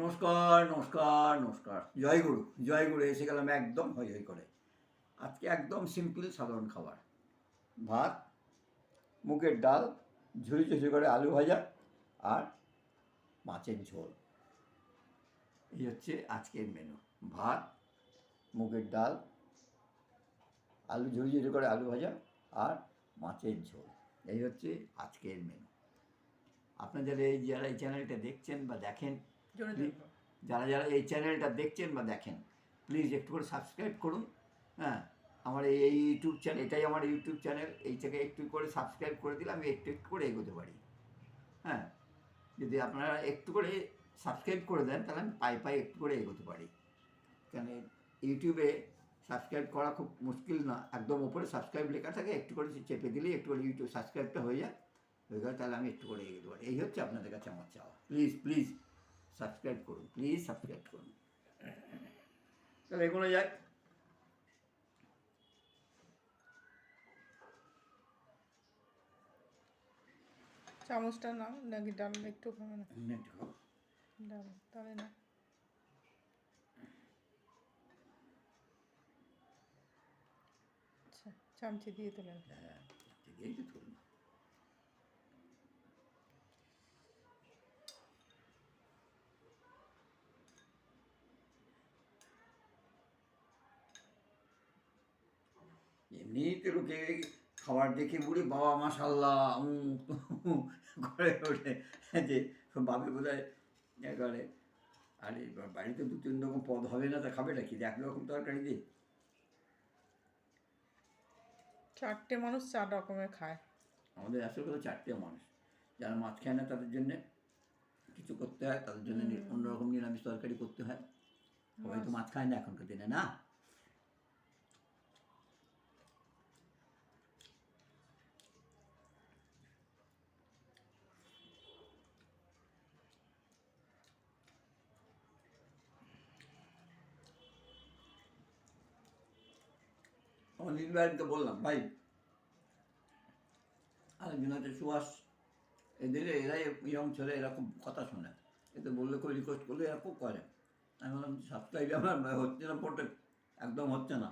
নমস্কার নমস্কার নমস্কার। জয় গুরু জয় গুরু, এসে গেলাম একদম হই হই করে। আজকে একদম সিম্পল সাধারণ খাবার। ভাত, মুগের ডাল ঝুড়ি ঝুড়ি করে আলু ভাজা আর মাছের ঝোল। এই হচ্ছে আজকের মেনু ভাত, মুগের ডাল, আলু ঝুড়ি ঝুড়ি করে আলু ভাজা আর মাছের ঝোল। এই হচ্ছে আজকের মেনু আপনাদের এই যারা এই চ্যানেলটা দেখছেন বা দেখেন। যারা যারা এই চ্যানেলটা দেখছেন বা দেখেন প্লিজ একটু করে সাবস্ক্রাইব করুন হ্যাঁ? আমার এই এই ইউটিউব চ্যানেল এটাই আমার ইউটিউব চ্যানেল এইটাকে একটু করে সাবস্ক্রাইব করে দিলে আমি একটু একটু করে এগোতে পারি হ্যাঁ? যদি আপনারা একটু করে সাবস্ক্রাইব করে দেন তাহলে আমি পাই পায়ে একটু করে এগোতে পারি। কেন ইউটিউবে সাবস্ক্রাইব করা খুব মুশকিল না একদম ওপরে সাবস্ক্রাইব লেখা থাকে একটু করে চেপে দিলেই একটু করে ইউটিউব সাবস্ক্রাইবটা হয়ে যায় হয়ে গেলে তাহলে আমি একটু করে এগোতে পারি। এই হচ্ছে আপনাদের কাছে আমার চাওয়া। প্লিজ প্লিজ সাবস্ক্রাইব করুন প্লিজ সাবস্ক্রাইব করুন। তাহলে এগোনো যাক। চামচটা নাও নাকি ডাল একটু খাবে না। ডাল তাহলে না আচ্ছা চামচি দিয়ে তোলেন হ্যাঁ এই তো ধরুন। এমনিতে লোকে খাবার দেখে বুড়ি বাবা মাসাল্লাহ করে ওঠে। যে বাবে বোধ হয় করে আরে বাড়িতে দু তিন রকম পদ হবে না তা খাবে নাকি এক রকম তরকারি দিয়ে চারটে মানুষ চার রকমের খায়। আমাদের আসলে কথা চারটে মানুষ। যারা মাছ খায় না তাদের জন্য কিছু করতে হয় তাদের জন্য অন্যরকম নিরামিষ তরকারি করতে হয়। সবাই তো মাছ খায় না এখনকার দিনে না? আমার নির্বাহিত বললাম, ভাই আরেকজন আছে সুহাস এদের এরাই ইয়ং ছেলে, এরা খুব কথা শোনে। এতে বললে কেউ রিকোয়েস্ট করলে এরা খুব করে। আমি বললাম সাবস্ক্রাইব আমার হচ্ছে না পড়তে একদম হচ্ছে না।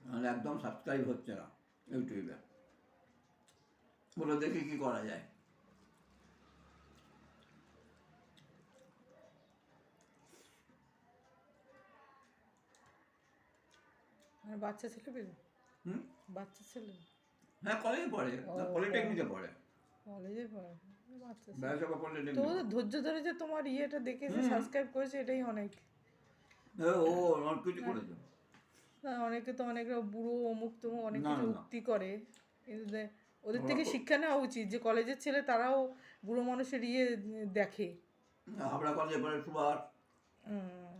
মানে একদম সাবস্ক্রাইব হচ্ছে না ইউটিউবে। বলে দেখি কি করা যায়। আর বাচ্চা ছেলে পেলে? হুম? বাচ্চা ছেলে? হ্যাঁ কলেজে পড়ে পলিটেকনিকে পড়ে। কলেজে পড়ে? বাচ্চা ছেলে। তো ধৈর্য ধরে যে তোমার ইয়েটা দেখেছে সাবস্ক্রাইব করেছে এটাই অনেক। ও অনেক কিছু করেছে। অনেকে তো অনেক বুড়ো অমুক তমুক অনেক কিছু। উক্তি করে। কিন্তু ওদের থেকে শিক্ষা নেওয়া উচিত যে কলেজের ছেলে তারাও বুড়ো মানুষের ইয়ে দেখে। হাবড়া কলেজে পড়ে সুভাষ। উম,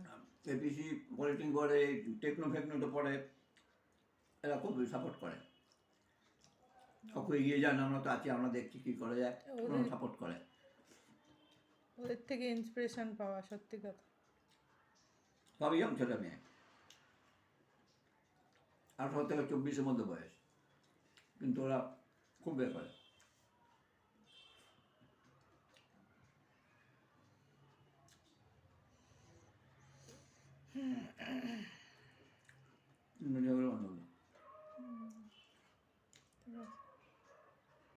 এপিসি পলিটিং করে টেকনো ফেকনোতে পড়ে। এরা খুবই সাপোর্ট করে। কাউকে এগিয়ে যান আমরা তো আছি আমরা দেখছি কী করা যায় সাপোর্ট করে। ওদের থেকে ইন্সপিরেশন পাওয়া সত্যি কথা। সবই ইয়ং ছেলে মেয়ে। আঠারো থেকে চব্বিশের মধ্যে বয়স। কিন্তু ওরা খুব বের করে